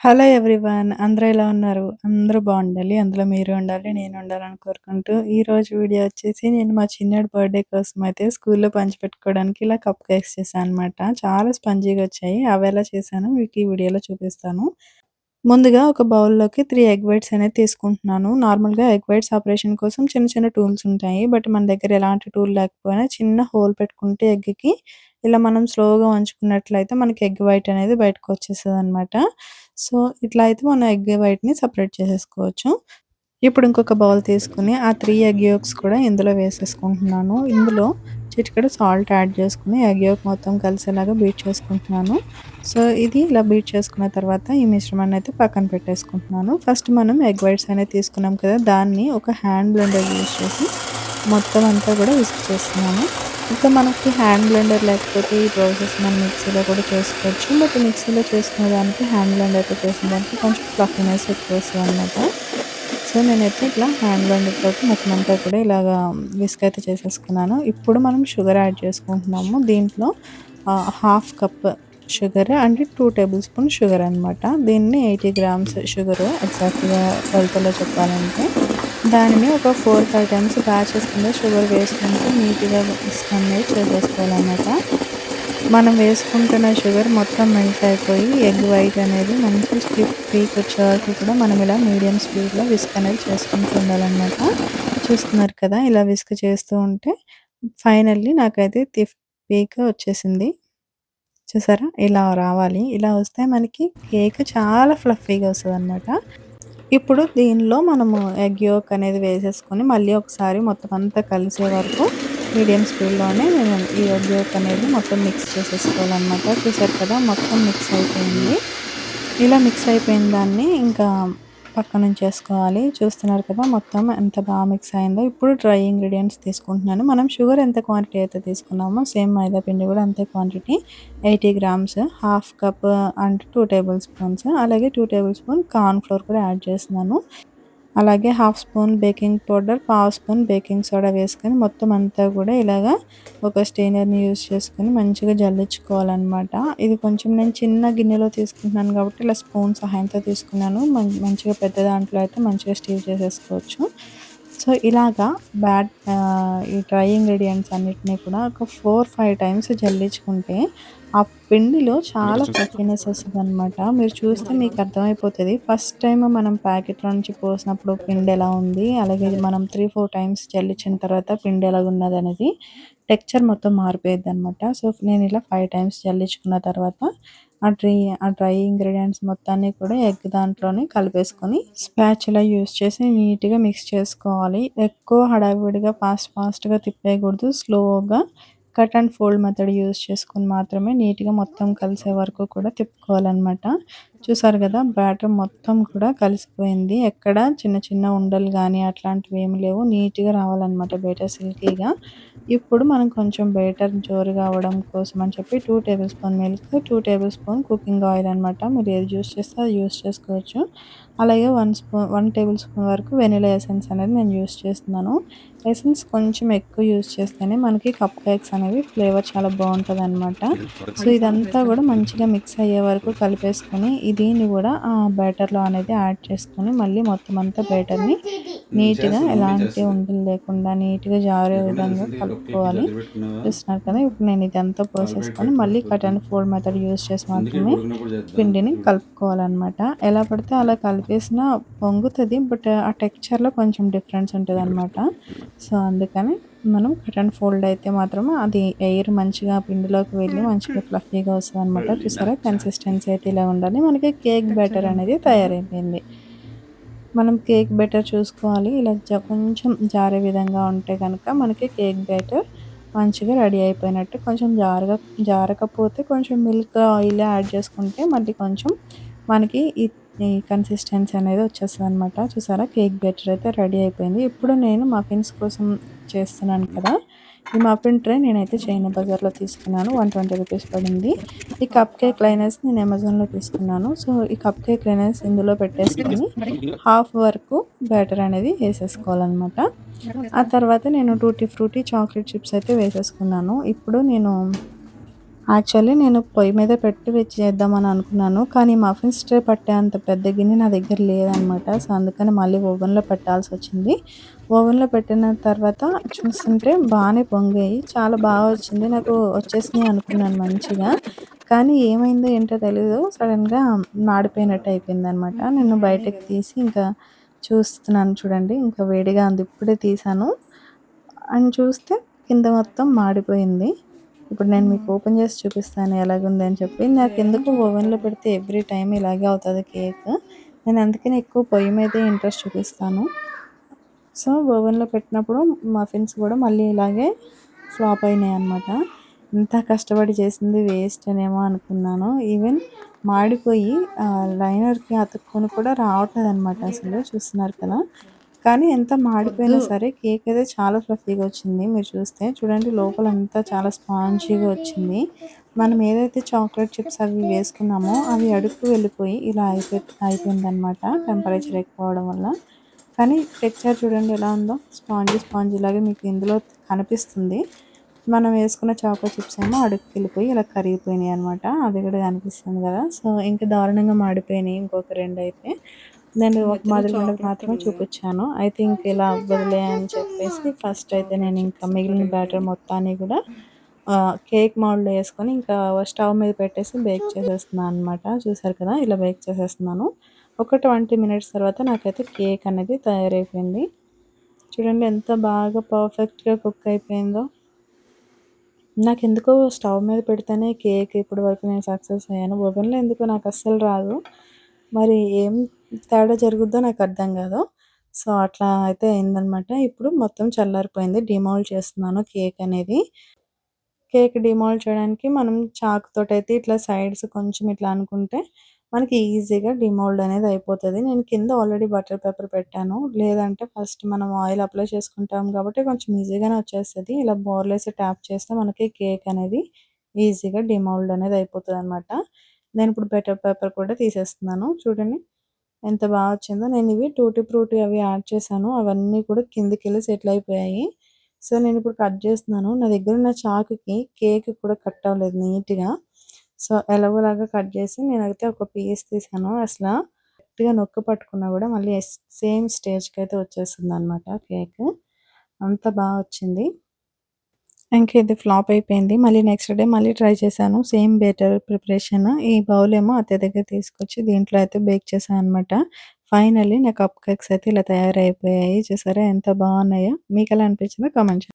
Hello everyone అందరూ ఎలా ఉన్నారు? అందరూ బాగుండాలి అందులో మీరు ఉండాలి, నేను ఉండాలని కోరుకుంటూ ఈ రోజు వీడియో వచ్చేసి నేను మా చిన్నడు బర్త్‌డే కోసం అయితే స్కూల్‌లో పంచిపెట్టుకోవడానికి ఇలా కప్ కేక్స్ చేశాననమాట. చాలా స్పంజీగా వచ్చాయి. అవి ఎలా చేశాను మీకు ఈ వీడియోలో చూపిస్తాను. ముందుగా ఒక బౌల్‌లోకి త్రీ ఎగ్ వైట్స్ అనేది తీసుకుంటున్నాను. నార్మల్‌గా ఎగ్ వైట్స్ ఆపరేషన్ కోసం చిన్న చిన్న టూల్స్ ఉంటాయి. బట్ మన దగ్గర ఎలాంటి టూల్ లేకపోయినా చిన్న హోల్ పెట్టుకుంటే ఎగ్‌కి ఇలా మనం స్లోగా వంచుకున్నట్లయితే మనకి ఎగ్ వైట్ అనేది బయటకు వచ్చేస్తదనమాట. సో, ఇట్లా అయితే మనం ఎగ్ వైట్‌ని సపరేట్ చేసేసుకోవచ్చు. ఇప్పుడు ఇంకొక బౌల్ తీసుకొని ఆ త్రీ ఎగ్ యolks కూడా ఇందులో వేసేసుకుంటున్నాను. ఇందులో ఇక్కడ సాల్ట్ యాడ్ చేసుకొని ఎగ్ యోక్ మొత్తం కలిసేలాగా బీట్ చేసుకుంటున్నాను. సో, ఇది ఇలా బీట్ చేసుకున్న తర్వాత ఈ మిశ్రమాన్ని అయితే పక్కన పెట్టేసుకుంటున్నాను. ఫస్ట్ మనం ఎగ్ వైట్స్ అనేది తీసుకున్నాం కదా! దాన్ని ఒక హ్యాండ్ బ్లెండర్ యూజ్ చేసి మొత్తం అంతా కూడా విస్క్ చేస్తున్నాను. ఇంకా మనకి హ్యాండ్ బ్లెండర్ లేకపోతే ఈ ప్రాసెస్ మనం మిక్సీలో కూడా చేసుకోవచ్చు. బట్ మిక్సీలో చేసుకునే దానికి హ్యాండ్ బ్లెండర్‌తో చేసిన దానికి కొంచెం ఫ్లఫీనెస్ ఎక్కువ వస్తదనమాట. సో, నేనైతే ఇట్లా హ్యాండ్ బ్లెండర్ తోటి మొత్తం అంతా కూడా ఇలాగా విస్క్ అయితే చేసేసుకున్నాను. ఇప్పుడు మనం షుగర్ యాడ్ చేసుకుంటున్నాము. దీంట్లో half cup sugar and two tablespoon sugar అనమాట. దీన్ని 80 గ్రామ్స్ షుగరు ఎగ్జాక్ట్‌గా కొలతలో చెప్పాలంటే. దానిని ఒక 4, 5 టైమ్స్ బ్యాచెస్ కింద షుగర్ వేసుకుంటూ నీట్‌గా విస్క్ అనేది చేసేసుకోవాలన్నమాట మనం వేసుకుంటున్న షుగర్ మొత్తం మెల్ట్ అయిపోయి ఎగ్ వైట్ అనేది మంచి స్టిఫ్ పీక్ వచ్చే వరకు కూడా మనం ఇలా మీడియం స్పీడ్‌లో విస్క్ అనేది చేసుకుంటూ ఉండాలన్నమాట చూస్తున్నారు కదా! ఇలా విస్క్ చేస్తూ ఉంటే ఫైనల్లీ నాకైతే తిఫ్ పీక్ వచ్చేసింది. చూసారా? ఇలా రావాలి. ఇలా వస్తే మనకి కేక్ చాలా ఫ్లఫీగా వస్తదనమాట. ఇప్పుడు దీనిలో మనము ఎగ్ యోక్ అనేది వేసేసుకొని మళ్ళీ ఒకసారి మొత్తం అంతా కలిసే వరకు మీడియం స్పీడ్‌లోనే మేము ఈ ఎగ్ అనేది మొత్తం మిక్స్ చేసేసుకోవాలన్నమాట చూసారు కదా! మొత్తం మిక్స్ అయిపోయింది. ఇలా మిక్స్ అయిపోయిన దాన్ని ఇంకా పక్కనుంచేసుకోవాలి. చూస్తున్నారు కదా! మొత్తం ఎంత బాగా మిక్స్ అయిందో. ఇప్పుడు డ్రై ఇంగ్రీడియంట్స్ తీసుకుంటున్నాను. మనం షుగర్ ఎంత క్వాంటిటీ అయితే తీసుకున్నామో సేమ్ మైదా పిండి కూడా అంతే quantity 80 grams, half cup and two tablespoons అలాగే two tablespoon corn flour కూడా యాడ్ చేస్తున్నాను. అలాగే హాఫ్ స్పూన్ బేకింగ్ పౌడర్, పావు స్పూన్ బేకింగ్ సోడా వేసుకొని మొత్తం అంతా కూడా ఇలాగా ఒక స్టెయినర్‌ని యూజ్ చేసుకొని మంచిగా జల్లించుకోవాలన్నమాట ఇది కొంచెం నేను చిన్న గిన్నెలో తీసుకుంటున్నాను కాబట్టి ఇలా స్పూన్ సహాయంతో తీసుకున్నాను. మంచిగా పెద్ద దాంట్లో అయితే మంచిగా స్టీవ్ చేసేసుకోవచ్చు. సో, ఇలాగా బ్యాట్ ఆహ్, ఈ డ్రై ఇంగ్రీడియెంట్స్ అన్నిటిని కూడా ఒక 4, 5 టైమ్స్ జల్లించుకుంటే ఆ పిండిలో చాలా ఫ్లఫీనెస్ వస్తదనమాట. మీరు చూస్తే మీకు అర్థమైపోతది. ఫస్ట్ టైమ్ మనం ప్యాకెట్‌లో నుంచి పోసినప్పుడు పిండి ఎలా ఉంది, అలాగే మనం 3, 4 టైమ్స్ జల్లించిన తర్వాత పిండి ఎలాగున్నదనేది టెక్స్చర్ మొత్తం మారిపోయిద్దనమాట. సో, నేను ఇలా 5 టైమ్స్ జల్లించుకున్న తర్వాత ఆ డ్రై ఆ డ్రై ఇంగ్రీడియంట్స్ మొత్తాన్ని కూడా ఎగ్ దాంట్లోనే కలిపేసుకొని స్పాచులా యూస్ చేసి నీట్‌గా మిక్స్ చేసుకోవాలి. ఎక్కువ హడావిడిగా ఫాస్ట్ ఫాస్ట్‌గా తిప్పేయకూడదు. స్లోగా cut and fold method use చేసుకొని మాత్రమే నీట్‌గా మొత్తం కలిసే వరకు కూడా తిప్పుకోవాలన్నమాట చూసారు కదా! బ్యాటర్ మొత్తం కూడా కలిసిపోయింది. ఎక్కడ చిన్న చిన్న ఉండలు కానీ అట్లాంటివి ఏమి లేవు. నీట్‌గా రావాలన్నమాట బేటర్ సిల్కీగా. ఇప్పుడు మనం కొంచెం బేటర్ జోరుగా అవ్వడం కోసం అని చెప్పి two tablespoon milk, two tablespoon cooking oil అనమాట. మీరు ఏది యూజ్ చేస్తే అది యూస్ చేసుకోవచ్చు. అలాగే one spoon one tablespoon వరకు వెనిలా ఎసెన్స్ అనేది నేను యూజ్ చేస్తున్నాను. ఎసెన్స్ కొంచెం ఎక్కువ యూజ్ చేస్తేనే మనకి కప్ కేక్స్ అనేవి ఫ్లేవర్ చాలా బావుంటదనమాట. సో, ఇదంతా కూడా మంచిగా మిక్స్ అయ్యే వరకు కలిపేసుకొని దీన్ని కూడా ఆ బ్యాటర్‌లో అనేది యాడ్ చేసుకొని మళ్ళీ మొత్తం అంతా బ్యాటర్‌ని నీట్‌గా ఎలాంటి ఉండలు లేకుండా నీట్‌గా జారే విధంగా కలుపుకోవాలి. చూస్తున్నారు కదా! ఇప్పుడు నేను ఇదంతా పోసేసుకొని మళ్ళీ cut and fold method use చేసి మాత్రమే పిండిని కలుపుకోవాలనమాట. ఎలా పడితే అలా కలిపేసినా పొంగుతది. బట్ ఆ టెక్స్చర్‌లో కొంచెం డిఫరెన్స్ ఉంటదనమాట. సో, అందుకని మనం కట్ అండ్ ఫోల్డ్ అయితే మాత్రం అది ఎయిర్ మంచిగా పిండిలోకి వెళ్ళి మంచిగా ఫ్లఫీగా వస్తదనమాట. చూసారా? కన్సిస్టెన్సీ అయితే ఇలా ఉండాలి. మనకి కేక్ బ్యాటర్ అనేది తయారైపోయింది. మనం కేక్ బ్యాటర్ చూసుకోవాలి. ఇలా కొంచెం జారే విధంగా ఉంటే గనక మనకి కేక్ బ్యాటర్ మంచిగా రెడీ అయిపోయినట్టు. కొంచెం జారుగా జారకపోతే కొంచెం మిల్క్, ఆయిల్ యాడ్ చేసుకుంటే మళ్ళీ కొంచెం మనకి ఈ కన్సిస్టెన్సీ అనేది వచ్చేస్తుంది అనమాట చూసారా? కేక్ బ్యాటర్ అయితే రెడీ అయిపోయింది. ఇప్పుడు నేను మఫిన్స్ కోసం చేస్తున్నాను కదా! ఈ మఫిన్ ట్రే నేనైతే చైనా బజార్‌లో తీసుకున్నాను. 120 రూపీస్ పడింది. ఈ కప్ కేక్ లైనర్స్ నేను అమెజాన్‌లో తీసుకున్నాను. సో, ఈ కప్ కేక్ లైనర్స్ ఇందులో పెట్టేసుకొని హాఫ్ వరకు బ్యాటర్ అనేది వేసేసుకోవాలన్నమాట ఆ తర్వాత నేను టూటీ ఫ్రూటీ చాక్లెట్ చిప్స్ అయితే వేసేసుకున్నాను. ఇప్పుడు నేను యాక్చువల్లీ నేను పొయ్యి మీద పెట్టి చేద్దామని అనుకున్నాను కానీ మఫిన్ స్ట్రే పట్టే అంత పెద్ద గిన్నె నా దగ్గర లేదనమాట. సో అందుకని మళ్ళీ ఓవెన్లో పెట్టాల్సి వచ్చింది. ఓవెన్లో పెట్టిన తర్వాత చూస్తుంటే బాగానే పొంగాయి. చాలా బాగా వచ్చింది. నాకు వచ్చేసినాయి అనుకున్నాను మంచిగా. కానీ ఏమైందో ఏంటో తెలీదు. సడన్గా మాడిపోయినట్టు అయిపోయింది అనమాట నేను బయటకు తీసి ఇంకా చూస్తున్నాను చూడండి. ఇంకా వేడిగా ఉంది. ఇప్పుడే తీసాను. అని చూస్తే కింద మొత్తం మాడిపోయింది. ఇప్పుడు నేను మీకు ఓపెన్ చేసి చూపిస్తాను ఎలాగుంది అని చెప్పి. నాకు ఎందుకు ఓవెన్లో పెడితే ఎవ్రీ టైం ఇలాగే అవుతుంది కేక్ నేను అందుకని ఎక్కువ పొయ్యి మీదే ఇంట్రెస్ట్ చూపిస్తాను. సో ఓవెన్లో పెట్టినప్పుడు మఫిన్స్ కూడా మళ్ళీ ఇలాగే ఫ్లాప్ అయినాయి అనమాట ఇంత కష్టపడి చేసింది వేస్ట్ అనేమో అనుకున్నాను. ఈవెన్ మాడిపోయి లైనర్కి అతుక్కొని కూడా రావట్లేదు అనమాట అసలు. చూస్తున్నారు కదా? కానీ ఎంత మాడిపోయినా సరే కేక్ అయితే చాలా ఫ్లఫీగా వచ్చింది. మీరు చూస్తే చూడండి లోపల అంతా చాలా స్పాంజీగా వచ్చింది. మనం ఏదైతే చాక్లెట్ చిప్స్ అవి వేసుకున్నామో అవి అడుగు వెళ్ళిపోయి ఇలా అయిపోయి అయిపోయింది అనమాట టెంపరేచర్ ఎక్కువ అవడం వల్ల. కానీ టెక్చర్ చూడండి ఎలా ఉందో. స్పాంజీ స్పాంజీ లాగా మీకు ఇందులో కనిపిస్తుంది. మనం వేసుకున్న చాకో చిప్స్ ఏమో అడుగుకి వెళ్ళిపోయి ఇలా కరిగిపోయినాయి అనమాట అది కూడా కనిపిస్తుంది కదా. సో ఇంకా దారుణంగా మాడిపోయినాయి ఇంకొక రెండు అయితే. నేను మాదిరి మాత్రమే చూపించాను. అయితే ఇంక ఇలా అవ్వదులే అని చెప్పేసి ఫస్ట్ అయితే నేను ఇంకా మిగిలిన బ్యాటర్ మొత్తాన్ని కూడా కేక్ మౌల్డ్లో వేసుకొని ఇంకా స్టవ్ మీద పెట్టేసి బేక్ చేసేస్తున్నాను అనమాట చూసారు కదా ఇలా బేక్ చేసేస్తున్నాను. ఒక ట్వంటీ మినిట్స్ తర్వాత నాకైతే కేక్ అనేది తయారైపోయింది. చూడండి ఎంత బాగా పర్ఫెక్ట్గా కుక్ అయిపోయిందో. నాకు ఎందుకో స్టవ్ మీద పెడితేనే కేక్ ఇప్పటి వరకు నేను సక్సెస్ అయ్యాను. ఓవెన్లో ఎందుకో నాకు అస్సలు రాదు. మరి ఏం తేడా జరుగుద్దో నాకు అర్థం కాదు. సో అట్లా అయితే అయిందనమాట ఇప్పుడు మొత్తం చల్లారిపోయింది. డిమాల్డ్ చేస్తున్నాను కేక్ అనేది. కేక్ డిమాల్డ్ చేయడానికి మనం చాకుతోటి అయితే ఇట్లా సైడ్స్ కొంచెం ఇట్లా అనుకుంటే మనకి ఈజీగా డిమోల్డ్ అనేది అయిపోతుంది. నేను కింద ఆల్రెడీ బటర్ పేపర్ పెట్టాను. లేదంటే ఫస్ట్ మనం ఆయిల్ అప్లై చేసుకుంటాం కాబట్టి కొంచెం ఈజీగానే వచ్చేస్తుంది. ఇలా బోర్లేసి ట్యాప్ చేస్తే మనకి కేక్ అనేది ఈజీగా డిమోల్డ్ అనేది అయిపోతుంది అనమాట నేను ఇప్పుడు బటర్ పేపర్ కూడా తీసేస్తున్నాను. చూడండి. ఎంత బాగా వచ్చిందో. నేను ఇవి టూటీ ఫ్రూటీ అవి యాడ్ చేశాను. అవన్నీ కూడా కిందికి వెళ్ళి సెటిల్ అయిపోయాయి. సో నేను ఇప్పుడు కట్ చేస్తున్నాను. నా దగ్గర ఉన్న చాకుకి కేక్ కూడా కట్ అవ్వలేదు నీట్గా. సో ఎలవలాగా కట్ చేసి నేనైతే ఒక పీస్ తీసాను. అసలు గట్టిగా నొక్క పట్టుకున్నా కూడా మళ్ళీ సేమ్ స్టేజ్కి అయితే వచ్చేస్తుంది అనమాట కేక్. అంత బాగా వచ్చింది. ఇంకా ఇది ఫ్లాప్ అయిపోయింది. మళ్ళీ నెక్స్ట్ డే మళ్ళీ ట్రై చేశాను. Same batter preparation. ఈ బౌల్ ఏమో అత్త దగ్గర తీసుకొచ్చి దీంట్లో అయితే బేక్ చేశాను అనమాట ఫైనల్లీ నా కప్ కేక్స్ అయితే ఇలా తయారైపోయాయి. చూసారా ఎంత బాగున్నాయో. మీకు ఎలా అనిపించిందో కామెంట్